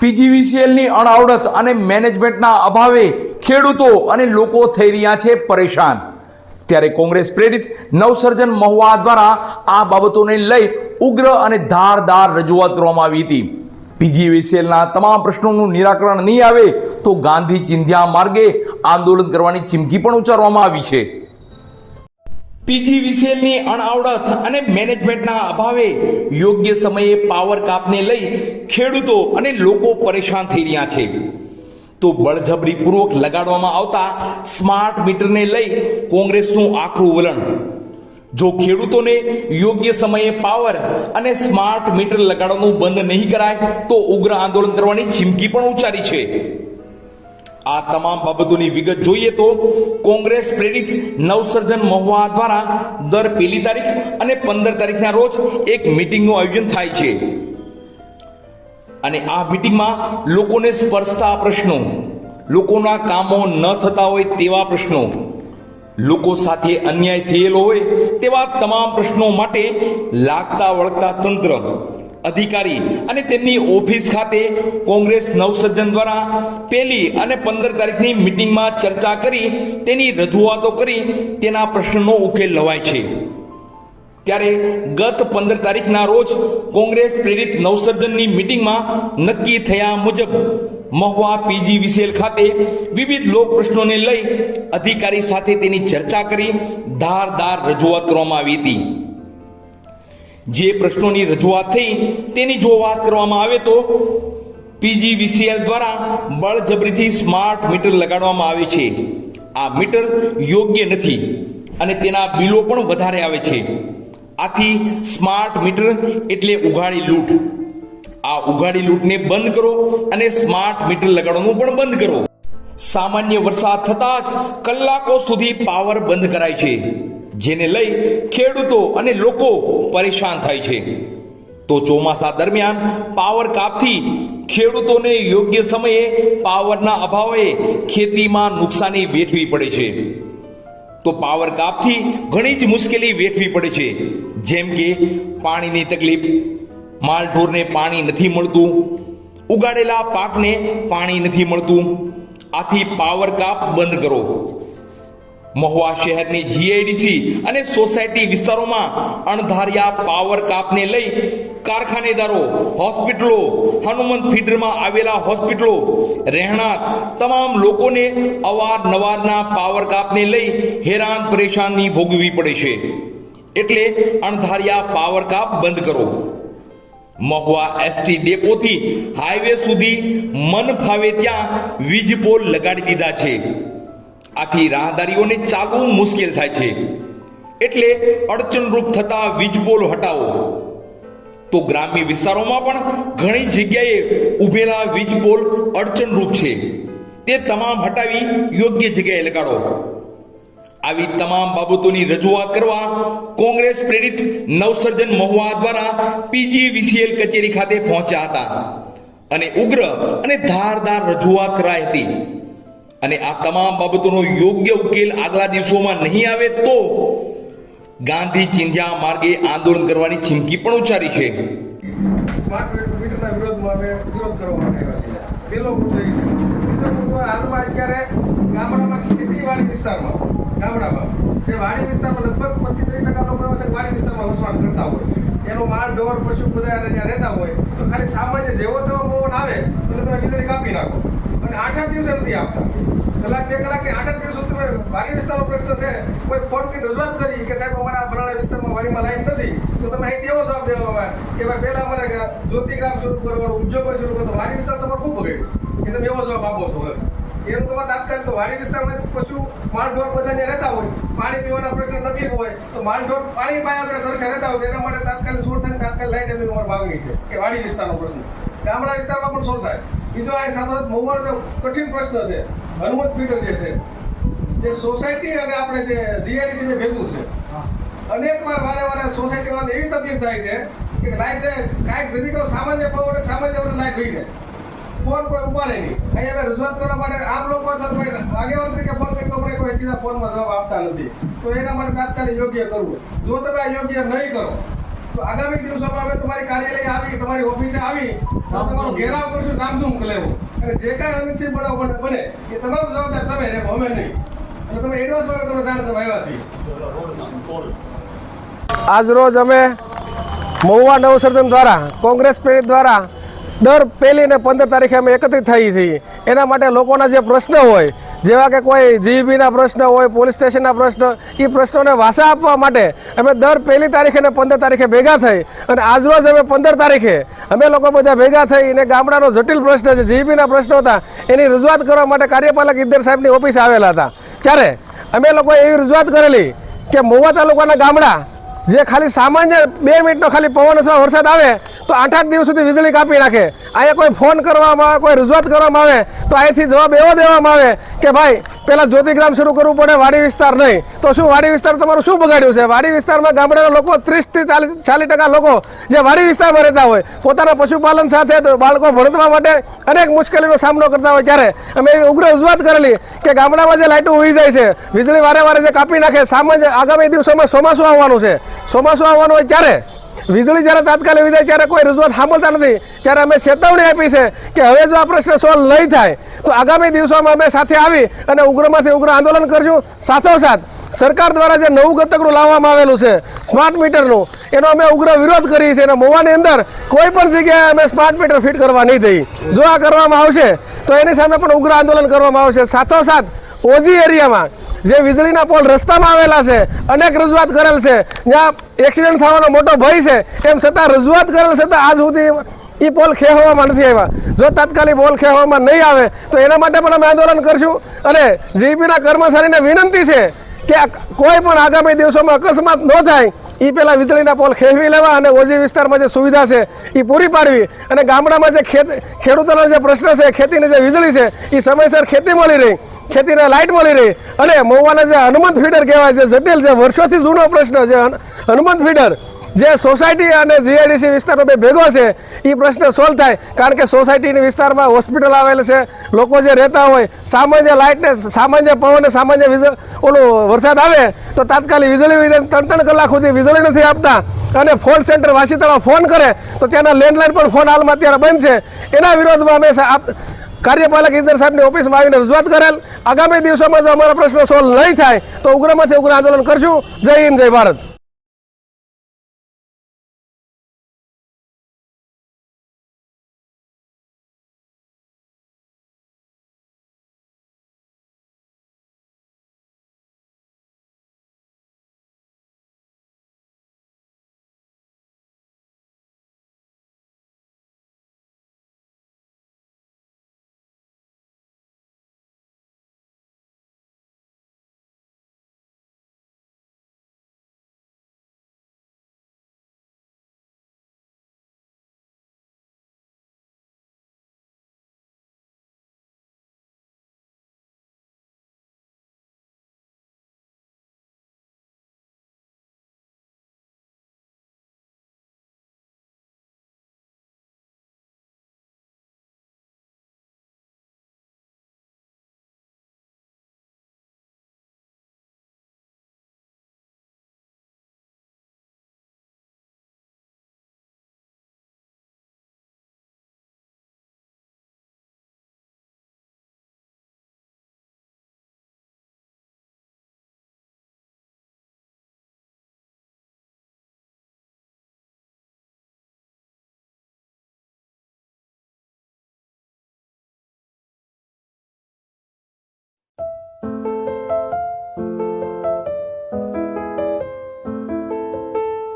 પીજીવીસીએલની અણઆવડત અને મેનેજમેન્ટના અભાવે ખેડૂતો અને લોકો થઈ રહ્યા છે પરેશાન. ત્યારે કોંગ્રેસ પ્રેરિત નવસર્જન મહુવા દ્વારા આ બાબતોને લઈ ઉગ્ર અને ધારદાર રજૂઆત કરવામાં આવી હતી. પીજીવીસીએલના તમામ પ્રશ્નોનું નિરાકરણ નહીં આવે તો ગાંધી ચિંધ્યા માર્ગે આંદોલન કરવાની ચીમકી પણ ઉચ્ચારવામાં આવી છે. પીજીવીસીએલની અણઆવડત અને મેનેજમેન્ટના અભાવે યોગ્ય સમયે પાવર કાપને લઈ ખેડૂતો અને લોકો પરેશાન થઈ રહ્યા છે. તો બળજબરીપૂર્વક લગાડવામાં આવતા સ્માર્ટ મીટરને લઈ કોંગ્રેસનું આકરું વલણ. જો ખેડૂતોને યોગ્ય સમયે પાવર અને સ્માર્ટ મીટર લગાડવાનું બંધ નહીં કરાય, તો ઉગ્ર આંદોલન કરવાની ચીમકી પણ ઉચ્ચારી છે. આ તમામ બાબતોની વિગત જોઈએ તો કોંગ્રેસ પ્રેરિત નવસર્જન મહુવા દ્વારા દર પહેલી તારીખ અને પંદર તારીખના રોજ એક મીટિંગનું આયોજન થાય છે. અને આ મીટિંગમાં લોકોને સ્પર્શતા પ્રશ્નો, લોકોના કામો ન થતા હોય તેવા પ્રશ્નો, લોકો સાથે અન્યાય થયેલો હોય તેવા તમામ પ્રશ્નો માટે લાગતા વળગતા તંત્ર અધિકારી અને તેમની ઓફિસ ખાતે કોંગ્રેસ નવસર્જન દ્વારા પહેલી અને પંદર તારીખની મિટિંગમાં ચર્ચા કરી, તેની રજૂઆતો કરી, તેના પ્રશ્નનો ઉકેલ લવાય છે. ત્યારે ગત પંદર તારીખના રોજ કોંગ્રેસ પ્રેરિત નવસર્જનની મિટિંગમાં નક્કી થયા મુજબ મહુવા પીજી વિસેલ ખાતે વિવિધ લોક પ્રશ્નોને લઈ અધિકારી સાથે તેની ચર્ચા કરી ધારદાર રજૂઆત કરવામાં આવી હતી. જે પ્રશ્નોની રજૂઆત થઈ તેની જો વાત કરવામાં આવે તો પીજીવીસીએલ દ્વારા બળજબરીથી સ્માર્ટ મીટર લગાડવામાં આવે છે. આ મીટર યોગ્ય નથી અને તેના બિલો પણ વધારે આવે છે. આથી સ્માર્ટ મીટર એટલે ઉઘાડી લૂંટ. આ ઉઘાડી લૂંટને બંધ કરો અને સ્માર્ટ મીટર લગાડવાનું પણ બંધ કરો. સામાન્ય વરસાદ થતાં જ કલાકો સુધી પાવર બંધ કરાય છે. જેને લઈ ખેડૂતો અને લોકો પરેશાન થાય છે. તો ચોમાસા દરમિયાન પાવર કાપથી ખેડૂતોને યોગ્ય સમયે પાવરના અભાવે ખેતીમાં નુકસાની વેઠવી પડે છે. તો પાવર કાપથી ઘણી જ મુશ્કેલી વેઠવી પડે છે. જેમ કે પાણીની તકલીફ, માલઢોરને પાણી નથી મળતું, ઉગાડેલા પાકને પાણી નથી મળતું. આથી પાવર કાપ બંધ કરો. મહુવા શહેરની જીઆઈડીસી અને સોસાયટી વિસ્તારોમાં અણધાર્યા પાવર કાપને લઈ કારખાનેદારો, હોસ્પિટલો, હનુમંત ફીડરમાં આવેલા હોસ્પિટલો, રહેણાંક, તમામ લોકોને અવારનવારના પાવર કાપને લઈ હેરાન પરેશાની ભોગવવી પડે છે. એટલે અણધાર્યા પાવર કાપ બંધ કરો. મહુવા એસટી ડેપોથી હાઈવે સુધી મન ફાવે ત્યાં વીજ પોલ લગાડી દીધા છે. આથી રાહદારીઓને ચાલવું મુશ્કેલ થાય છે. એટલે અડચણરૂપ થતા વીજપોલ હટાવો. તો ગ્રામ્ય વિસ્તારોમાં પણ ઘણી જગ્યાએ ઉભેલા વીજપોલ અડચણરૂપ છે. તે તમામ હટાવી યોગ્ય જગ્યાએ લગાડો. આવી તમામ બાબતોની રજૂઆત કરવા કોંગ્રેસ પ્રેરિત નવસર્જન મહુવા દ્વારા પીજીવીસીએલ કચેરી ખાતે પહોંચ્યા હતા. અને ઉગ્ર અને ધારદાર રજૂઆત કરાઈ હતી. અને આ તમામ બાબતોનો યોગ્ય ઉકેલ આગલા દિવસોમાં નહીં આવે તો ગાંધી ચિંધ્યા માર્ગે આંદોલન કરવાની ચીમકી પણ ઉચ્ચારી છે. ગામડામાં જે વાડી વિસ્તારમાં લગભગ પચીસ ત્રીસ ટકા લોકો વાડી વિસ્તારમાં વસવાટ કરતા હોય. એનો માલ, ઢોર, પશુ બધા રહેતા હોય. તો ખાલી સામાન્ય જેવો તેવો પવન આવે, તો તમે વીજળી કાપી નાખો. આઠ આઠ દિવસે નથી આપતા કલાક, બે કલાક આઠ આઠ દિવસ તમે વાડી વિસ્તારનો પ્રશ્ન છે, કોઈ ફોન કે રજૂઆત કરી કે સાહેબ, અમારા ફલાણા વિસ્તારમાં વારીમાં લાઈન નથી, તો તમે અહીંથી એવો જવાબ દેવામાં આવે કે ભાઈ, પહેલા અમારે જ્યોતિગ્રામ શરૂ કરવાનું, ઉદ્યોગો શરૂ કરતો વાડી વિસ્તાર તમારે ખૂબ બગડ્યું. કે તમે એવો જવાબ આપો છો હવે એનું તમારે તાત્કાલિક તો વાડી વિસ્તારમાં પશુ માલઢોર બધાને રહેતા હોય, પાણી પીવાના પ્રશ્ન તકલીફ હોય, તો માલઢોર પાણી પાયા આપણે દર્શન રહેતા હોય એના માટે તાત્કાલિક સોલ્વ થાય તાત્કાલિક લાઈટ એમની અમારી માગણી છે. કે વાડી વિસ્તારનો પ્રશ્ન. ગામડા વિસ્તારમાં પણ સોલ્વ થાય. બીજો આ સાથે મહુવાનો કઠિન પ્રશ્ન છે. હનુમત પીટર જે છે જે સોસાયટી અને આપણે જે જીઆઈડીસી ભેગું છે. અનેક વાર વારે વારે સોસાયટી વાળાને એવી તકલીફ થાય છે કે લાઈટ જાય કાંઈક જરી તો સામાન્ય પવન સામાન્ય વર્ષ લાઈટ ગઈ જાય. ફોન કોઈ ઉપાડે નહીં. અહીંયા અમે રજૂઆત કરવા માટે આમ લોકો કોઈ આગેવાન તરીકે ફોન કરી તો પણ કોઈ સીધા ફોનમાં જવાબ આપતા નથી. તો એના માટે તાત્કાલિક યોગ્ય કરવું. જો તમે આ યોગ્ય નહીં કરો તો આગામી દિવસોમાં અમે તમારી કાર્યાલય આવી, તમારી ઓફિસે આવી તમારો ઘેરાવ કરશું, નામધૂમ લેવું અને જે કાંઈ અનુચ્છેદ બનાવ બને, એ તમામ જવાબદાર તમે રહેવો અમે નહીં. અને તમે એડવાન્સમાં તમને જાણ તમે આવ્યા છીએ. આજરોજ અમે મહુવા નવસર્જન દ્વારા, કોંગ્રેસ પ્રેરિત દ્વારા દર પહેલી ને પંદર તારીખે અમે એકત્રિત થઈએ છીએ. એના માટે લોકોના જે પ્રશ્ન હોય જેવા કે કોઈ જીઈબીના પ્રશ્ન હોય, પોલીસ સ્ટેશનના પ્રશ્ન, એ પ્રશ્નોને વાસા આપવા માટે અમે દર પહેલી તારીખે અને પંદર તારીખે ભેગા થઈ અને આજરોજ અમે પંદર તારીખે અમે લોકો બધા ભેગા થઈ અને ગામડાનો જટિલ પ્રશ્ન છે, જીઈબીના પ્રશ્નો હતા, એની રજૂઆત કરવા માટે કાર્યપાલક ઇદ્દર સાહેબની ઓફિસ આવેલા હતા. ત્યારે અમે લોકોએ એવી રજૂઆત કરેલી કે મોવા તાલુકાના ગામડા જે ખાલી સામાન્ય બે મિનિટનો ખાલી પવન અથવા વરસાદ આવે તો આઠ આઠ દિવસ સુધી વીજળી કાપી નાખે અહીંયા કોઈ ફોન કરવામાં આવે, કોઈ રજૂઆત કરવામાં આવે, તો અહીંથી જવાબ એવો દેવામાં આવે કે ભાઈ, પેલા જ્યોતિગ્રામ શરૂ કરવું પડે, વાડી વિસ્તાર નહીં. તો શું વાડી વિસ્તાર તમારું શું બગાડ્યું છે? વાડી વિસ્તારમાં ગામડાના લોકો ત્રીસથી ચાલીસ ચાલીસ ટકા લોકો જે વાડી વિસ્તારમાં રહેતા હોય, પોતાના પશુપાલન સાથે બાળકો ભણતવા માટે અનેક મુશ્કેલીનો સામનો કરતા હોય ત્યારે અમે ઉગ્ર રજૂઆત કરેલી કે ગામડામાં જે લાઇટો ઉઈ જાય છે, વીજળી વારે વારે જે કાપી નાખે, સામાન્ય આગામી દિવસોમાં ચોમાસું આવવાનું છે. ચોમાસું આવવાનું હોય ત્યારે વીજળી જ્યારે તાત્કાલિક વીજાય ત્યારે કોઈ રજૂઆત સાંભળતા નથી. ત્યારે અમે ચેતવણી આપી છે કે હવે જો આ પ્રશ્ન સોલ્વ નહીં થાય, તો આગામી દિવસોમાં અમે સાથે આવી અને ઉગ્રમાંથી ઉગ્ર આંદોલન કરશું. સાથોસાથ, સરકાર દ્વારા જે નવું ગતકડું લાવવામાં આવેલું છે, સ્માર્ટ મીટરનું, એનો અમે ઉગ્ર વિરોધ કરીએ છીએ અને મોવાની અંદર કોઈ પણ જગ્યાએ અમે સ્માર્ટ મીટર ફિટ કરવા નહીં દઈ. જો આ કરવામાં આવશે, તો એની સામે પણ ઉગ્ર આંદોલન કરવામાં આવશે. સાથોસાથ, ઓજી એરિયામાં જે વીજળીના પોલ રસ્તામાં આવેલા છે, અનેક રજૂઆત કરેલ છે. જ્યાં એક્સિડન્ટ થવાનો મોટો ભય છે, એમ છતાં રજૂઆત કરેલ છતાં આજ સુધી એ પોલ ખેવામાં નથી આવ્યા. જો તાત્કાલિક પોલ ખેવામાં નહીં આવે, તો એના માટે પણ અમે આંદોલન કરશું. અને જીપીના કર્મચારીને વિનંતી છે કે કોઈ પણ આગામી દિવસોમાં અકસ્માત ન થાય એ પેલા વીજળીના પોલ ખેવી લેવા અને ઓજી વિસ્તારમાં જે સુવિધા છે એ પૂરી પાડવી. અને ગામડામાં જે ખેત, ખેડૂતોના જે પ્રશ્ન છે, ખેતીની જે વીજળી છે એ સમયસર ખેતી મળી રહી, ખેતીને લાઇટ મળી રહી. અને મહુવાના જે હનુમંત ફીડર કહેવાય છે જટિલ, જે વર્ષોથી જૂનો પ્રશ્ન છે હનુમંત ફીડર જે સોસાયટી અને જીઆઈડીસી વિસ્તાર બે ભેગો છે એ પ્રશ્ન સોલ્વ થાય. કારણ કે સોસાયટીની વિસ્તારમાં હોસ્પિટલ આવેલ છે, લોકો જે રહેતા હોય, સામાન્ય લાઇટને, સામાન્ય પવનને, સામાન્ય વીજ ઓલું વરસાદ આવે, તો તાત્કાલિક વીજળી વીજળી ત્રણ ત્રણ કલાક સુધી વીજળી નથી આપતા. અને ફોન સેન્ટર વાસીતળા ફોન કરે, તો ત્યાંના લેન્ડલાઇન પણ ફોન હાલમાં અત્યારે બંધ છે. એના વિરોધમાં અમે કાર્યપાલક ઇજનેર સાહેબની ઓફિસમાં આવીને રજૂઆત કરેલ. આગામી દિવસોમાં જો અમારા પ્રશ્નો સોલ્વ નહીં થાય, તો ઉગ્રમાંથી ઉગ્ર આંદોલન કરશું. જય હિન્દ, જય ભારત.